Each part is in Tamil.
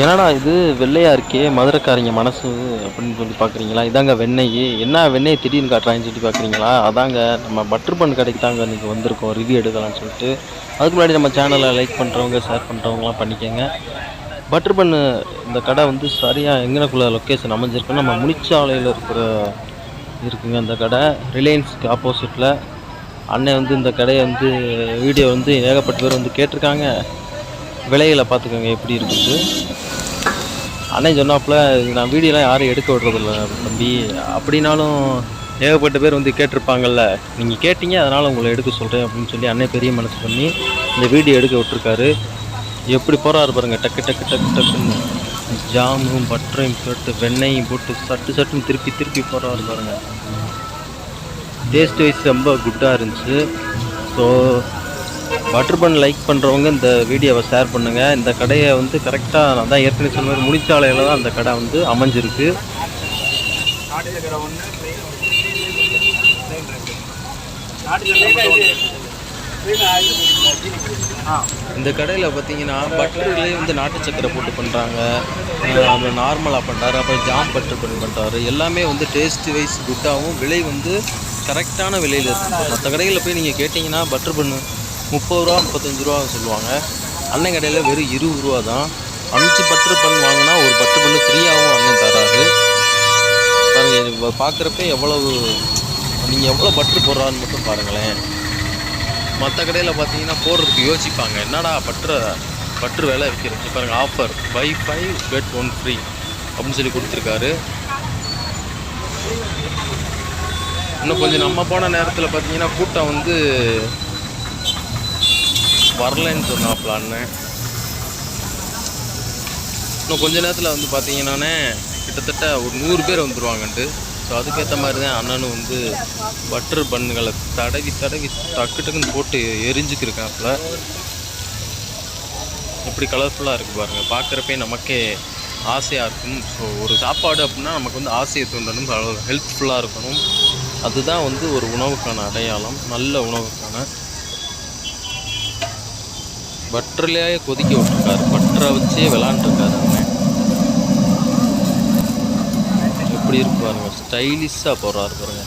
என்னடா இது வெள்ளையா இருக்கே மதுரைக்காரங்க மனசு அப்படின்னு சொல்லி பார்க்குறீங்களா இதாங்க வெண்ணெய். என்ன வெண்ணெய் திடீர்னு காட்டுறாங்கன்னு சொல்லி பார்க்குறீங்களா அதாங்க நம்ம பட்டர் பன் கடைக்கு தாங்க இன்றைக்கி வந்திருக்கோம். ரிவ்யூ எடுக்கலாம்னு சொல்லிட்டு. அதுக்கு முன்னாடி நம்ம சேனலை லைக் பண்ணுறவங்க ஷேர் பண்ணுறவங்களாம் பண்ணிக்கோங்க. பட்டர் பன்னு இந்த கடை வந்து சரியாக எங்கனக்குள்ள லொக்கேஷன் அமைஞ்சிருக்குன்னு நம்ம முனிச்சாலையில் இருக்கிற இருக்குங்க இந்த கடை. ரிலையன்ஸ்க்கு ஆப்போசிட்டில் அண்ணன் வந்து இந்த கடையை வந்து வீடியோ வந்து ஏகப்பட்ட பேர் வந்து கேட்டிருக்காங்க. விலைகளை பார்த்துக்கோங்க எப்படி இருக்குது அண்ணன் சொன்னாப்புல இது நான் வீடியோலாம் யாரும் எடுக்க விடுறதில்ல தம்பி. அப்படின்னாலும் ஏகப்பட்ட பேர் வந்து கேட்டிருப்பாங்கல்ல. நீங்கள் கேட்டீங்க அதனால் உங்களை எடுக்க சொல்கிறேன் அப்படின்னு சொல்லி அண்ணன் பெரிய மனசு பண்ணி இந்த வீடியோ எடுக்க விட்டுருக்காரு. எப்படி போகிறாரு பாருங்கள் டக்கு டக்கு டக்கு டக்குன்னு. ஜாமும் பட்டரையும் போட்டு வெண்ணையும் போட்டு சட்டு சட்டுன்னு திருப்பி திருப்பி போகிறாரு பாருங்கள் டேஸ்ட் வைஸ் ரொம்ப குட்டாக இருந்துச்சு. ஸோ பட்டர் பன் லைக் பண்ணுறவங்க இந்த வீடியோவை ஷேர் பண்ணுங்கள் இந்த கடையை வந்து கரெக்டாக நான் தான் ஏற்கனவே சொன்ன மாதிரி முடிச்சாலையில் தான் அந்த கடை வந்து அமைஞ்சிருக்கு. இந்த கடையில் பார்த்தீங்கன்னா பட்டர்லேயே வந்து நாட்டு சக்கரை போட்டு பண்ணுறாங்க அப்புறம் நார்மலாக பண்ணுறாரு அப்புறம் ஜாம் பட்டர் பண்ணி பண்ணுறாரு எல்லாமே வந்து டேஸ்ட் வைஸ் குட்டாகவும் விலை வந்து கரெக்டான விலையில் இருக்குது மற்ற கடைகளில் போய் நீங்கள் கேட்டிங்கன்னா பட்டர் பண்ணு முப்பது ரூபா முப்பத்தஞ்சு ரூபா சொல்லுவாங்க. அண்ணன் கடையில் வெறும் இருபது ரூபா தான். அஞ்சு பட்டர் பன் வாங்கினா ஒரு பட்டர் பண்ணு ஃப்ரீயாகவும் அண்ணன் தராரு. பாருங்கள் இது பார்க்குறப்ப எவ்வளவு நீங்கள் எவ்வளோ பட்டர் போடுறான்னு மட்டும் பாருங்களேன். மற்ற கடையில் பார்த்தீங்கன்னா போடுறதுக்கு யோசிப்பாங்க. என்னடா பற்று பட்டர் வேலை விற்கிறது பாருங்கள் offer buy five get one free அப்படின்னு சொல்லி கொடுத்துருக்காரு. இன்னும் கொஞ்சம் நம்ம போன நேரத்தில் பார்த்தீங்கன்னா கூட்டம் வந்து வரலைன்னு சொன்னாப்ல அண்ணன் இன்னும் கொஞ்ச நேரத்தில் வந்து பார்த்தீங்கன்னானே கிட்டத்தட்ட ஒரு நூறு பேர் வந்துடுவாங்கன்ட்டு ஸோ அதுக்கேற்ற மாதிரி தான் அண்ணனும் வந்து பட்டர் பண்ணுகளை தடவி தடவி டக்கு டக்குன்னு போட்டு எரிஞ்சுக்கிருக்காப்புல எப்படி கலர்ஃபுல்லாக இருக்குது பாருங்கள் பார்க்குறப்பே நமக்கே ஆசையாக இருக்கும். ஸோ ஒரு சாப்பாடு அப்படின்னா நமக்கு வந்து ஆசையை தூண்டணும். ஹெல்ப்ஃபுல்லாக இருக்கணும். அதுதான் வந்து ஒரு உணவுக்கான அடையாளம். நல்ல உணவுக்கான பட்டர்லேயே கொதிக்க விட்டுருக்காரு. பட்டரை வச்சே விளாண்டுருக்காரு எப்படி இருக்கு பாருங்க ஸ்டைலிஷாக போகிறாரு பாருங்க.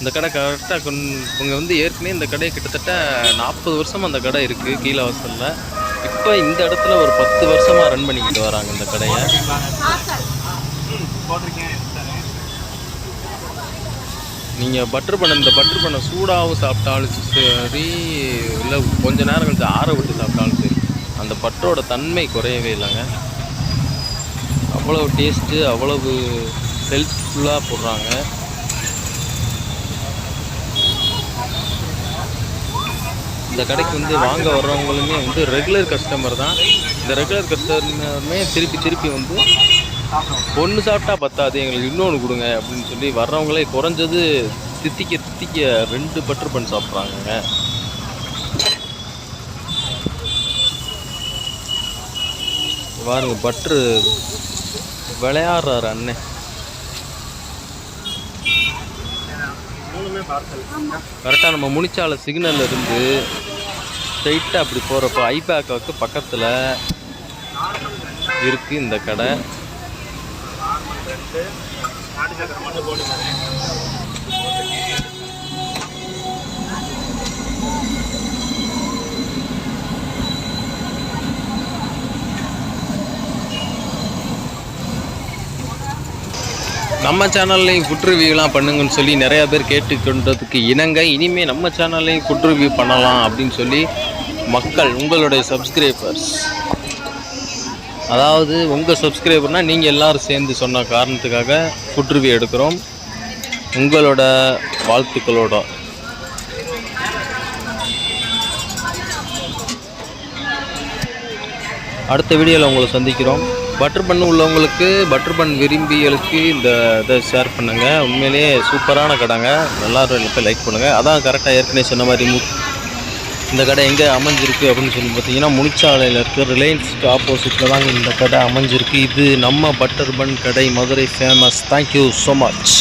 இந்த கடை கரெக்டாக இவங்க வந்து ஏற்கனவே இந்த கடை கிட்டத்தட்ட நாற்பது வருஷம் அந்த கடை இருக்குது கீழே வாசலில். இப்போ இந்த இடத்துல ஒரு பத்து வருஷமாக ரன் பண்ணிக்கிட்டு வராங்க இந்த கடையை. போட்டிருக்கேன். நீங்கள் பட்டர் பண்ண இந்த பட்டர் பண்ண சூடாகவும் சாப்பிட்டாலும் சரி இல்லை கொஞ்ச நேரம் கழிச்சு ஆற விட்டு சாப்பிட்டாலும் சரி அந்த பட்டரோட தன்மை குறையவே இல்லைங்க. அவ்வளவு டேஸ்ட்டு அவ்வளவு ஹெல்த்ஃபுல்லாக போடுறாங்க. இந்த கடைக்கு வந்து வாங்க வர்றவங்களுமே வந்து ரெகுலர் கஸ்டமர் தான். இந்த ரெகுலர் கஸ்டமருமே திருப்பி திருப்பி வந்து ஒன்று சாப்பிட்டா பத்தாது எங்களுக்கு இன்னொன்று கொடுங்க அப்படின்னு சொல்லி வர்றவங்களே குறைஞ்சது தித்திக்க தித்திக்க ரெண்டு பட்டர் பன் சாப்பிட்றாங்கங்க. பாருங்க பட்ரு விளையாடுறாரு அண்ணன் கரெக்டாக நம்ம முனிச்சாலை சிக்னல்ல இருந்து ஸ்ட்ரைட்டாக அப்படி போகிறப்போ ஐபேக்காவுக்கு பக்கத்தில் இருக்குது இந்த கடை. ரெண்டு நாட்டு சக்கரை மட்டும் போட்டுக்கிறேன். நம்ம சேனல்லையும் ஃபுட் ரிவ்யூலாம் பண்ணுங்கன்னு சொல்லி நிறையா பேர் கேட்டுக்கொண்டதுக்கு இணங்க இனிமேல் நம்ம சேனல்லையும் ஃபுட் ரிவ்யூ பண்ணலாம் அப்படின்னு சொல்லி மக்கள் உங்களுடைய சப்ஸ்கிரைபர்ஸ் அதாவது உங்கள் சப்ஸ்கிரைபர்னால் நீங்கள் எல்லோரும் சேர்ந்து சொன்ன காரணத்துக்காக ஃபுட் ரிவ்யூ எடுக்கிறோம். உங்களோட வாழ்த்துக்களோட. அடுத்த வீடியோவில் உங்களை சந்திக்கிறோம். பட்டர் பன் உள்ளவங்களுக்கு பட்டர் பன் விரும்பிகளுக்கு இந்த இதை ஷேர் பண்ணுங்கள் உண்மையிலேயே சூப்பரான கடைங்க. எல்லாரும் போய் லைக் பண்ணுங்கள் அதான் கரெக்டாக ஏற்கனவே சொன்ன மாதிரி இந்த கடை எங்கே அமைஞ்சிருக்கு அப்படின்னு சொல்லி பார்த்தீங்கன்னா முனிச்சாலையில் இருக்குது ரிலையன்ஸ்க்கு ஆப்போசிட்டில் தாங்க இந்த கடை அமைஞ்சிருக்கு. இது நம்ம பட்டர் பன் கடை. Madurai famous thank you so much